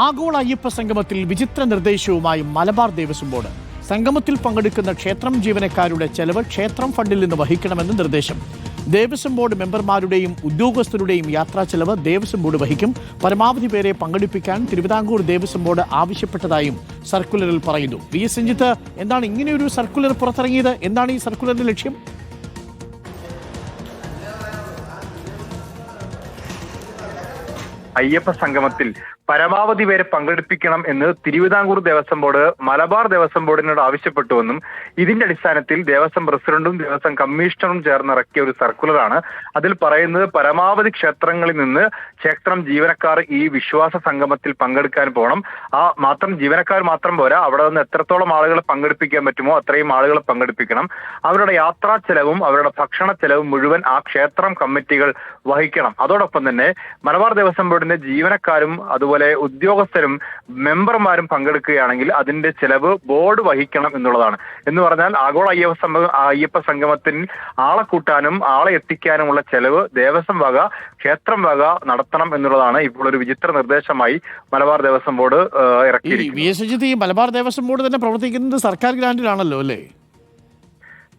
ആഗോള അയ്യപ്പ സംഗമത്തിൽ വിചിത്ര നിർദ്ദേശവുമായി മലബാർ ദേവസ്വം ബോർഡ്. സംഗമത്തിൽ പങ്കെടുക്കുന്ന ക്ഷേത്രം ജീവനക്കാരുടെ ചെലവ് ക്ഷേത്രം ഫണ്ടിൽ നിന്ന് വഹിക്കണമെന്ന് നിർദ്ദേശം. ദേവസ്വം ബോർഡ് മെമ്പർമാരുടെയും ഉദ്യോഗസ്ഥരുടെയും യാത്രാ ചെലവ് ദേവസ്വം ബോർഡ് വഹിക്കും. പരമാവധി പേരെ പങ്കെടുപ്പിക്കാൻ തിരുവിതാംകൂർ ദേവസ്വം ബോർഡ് ആവശ്യപ്പെട്ടതായും സർക്കുലറിൽ പറയുന്നു. വി എസ് രഞ്ജിത്ത് എന്താണ് ഇങ്ങനെയൊരു സർക്കുലർ പുറത്തിറങ്ങിയത്? എന്താണ് ഈ സർക്കുലറിന്റെ ലക്ഷ്യം? അയ്യപ്പ സംഗമത്തിൽ പരമാവധി പേരെ പങ്കെടുപ്പിക്കണം എന്ന് തിരുവിതാംകൂർ ദേവസ്വം ബോർഡ് മലബാർ ദേവസ്വം ബോർഡിനോട് ആവശ്യപ്പെട്ടുവെന്നും ഇതിന്റെ അടിസ്ഥാനത്തിൽ ദേവസ്വം പ്രസിഡന്റും ദേവസ്വം കമ്മീഷണറും ചേർന്ന് ഇറക്കിയ ഒരു സർക്കുലറാണ്. അതിൽ പറയുന്നത് പരമാവധി ക്ഷേത്രങ്ങളിൽ നിന്ന് ക്ഷേത്രം ജീവനക്കാർ ഈ വിശ്വാസ സംഗമത്തിൽ പങ്കെടുക്കാൻ പോകണം ആ മാത്രം ജീവനക്കാർ മാത്രം പോരാ. അവിടെ നിന്ന് എത്രത്തോളം ആളുകളെ പങ്കെടുപ്പിക്കാൻ പറ്റുമോ അത്രയും ആളുകളെ പങ്കെടുപ്പിക്കണം. അവരുടെ യാത്രാ ചെലവും അവരുടെ ഭക്ഷണ ചെലവും മുഴുവൻ ആ ക്ഷേത്രം കമ്മിറ്റികൾ വഹിക്കണം. അതോടൊപ്പം തന്നെ മലബാർ ദേവസ്വം ബോർഡിന്റെ ജീവനക്കാരും അതുപോലെ ഉദ്യോഗസ്ഥരും മെമ്പർമാരും പങ്കെടുക്കുകയാണെങ്കിൽ അതിന്റെ ചെലവ് ബോർഡ് വഹിക്കണം എന്നുള്ളതാണ്. എന്ന് പറഞ്ഞാൽ ആഗോള അയ്യപ്പ സംഘം അയ്യപ്പ സംഗമത്തിൽ ആളെ കൂട്ടാനും ആളെ എത്തിക്കാനുമുള്ള ചെലവ് ദേവസ്വം വക ക്ഷേത്രം വക നടത്തണം എന്നുള്ളതാണ് ഇപ്പോൾ ഒരു വിചിത്ര നിർദ്ദേശമായി മലബാർ ദേവസ്വം ബോർഡ് ഇറക്കി വി എസ് രഞ്ജിത്ത് ഈ മലബാർ ദേവസ്വം ബോർഡ് തന്നെ പ്രവർത്തിക്കുന്നത് സർക്കാർ ഗ്രാൻഡിലാണല്ലോ അല്ലേ?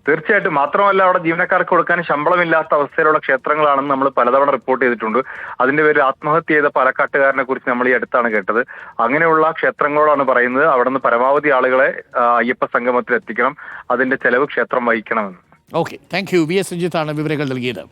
തീർച്ചയായിട്ടും. മാത്രമല്ല അവിടെ ജീവനക്കാർക്ക് കൊടുക്കാൻ ശമ്പളമില്ലാത്ത അവസ്ഥയിലുള്ള ക്ഷേത്രങ്ങളാണെന്ന് നമ്മൾ പലതവണ റിപ്പോർട്ട് ചെയ്തിട്ടുണ്ട്. അതിന്റെ പേരിൽ ആത്മഹത്യ ചെയ്ത പാലക്കാട്ടുകാരനെ കുറിച്ച് നമ്മൾ ഈ അടുത്താണ് കേട്ടത്. അങ്ങനെയുള്ള ക്ഷേത്രങ്ങളോടാണ് പറയുന്നത്. അവിടെ നിന്ന് പരമാവധി ആളുകളെ അയ്യപ്പ സംഗമത്തിൽ എത്തിക്കണം അതിന്റെ ചെലവ് ക്ഷേത്രം വഹിക്കണമെന്ന്. Okay thank you V S രഞ്ജിത്താണ് വിവരങ്ങൾ നൽകിയത്.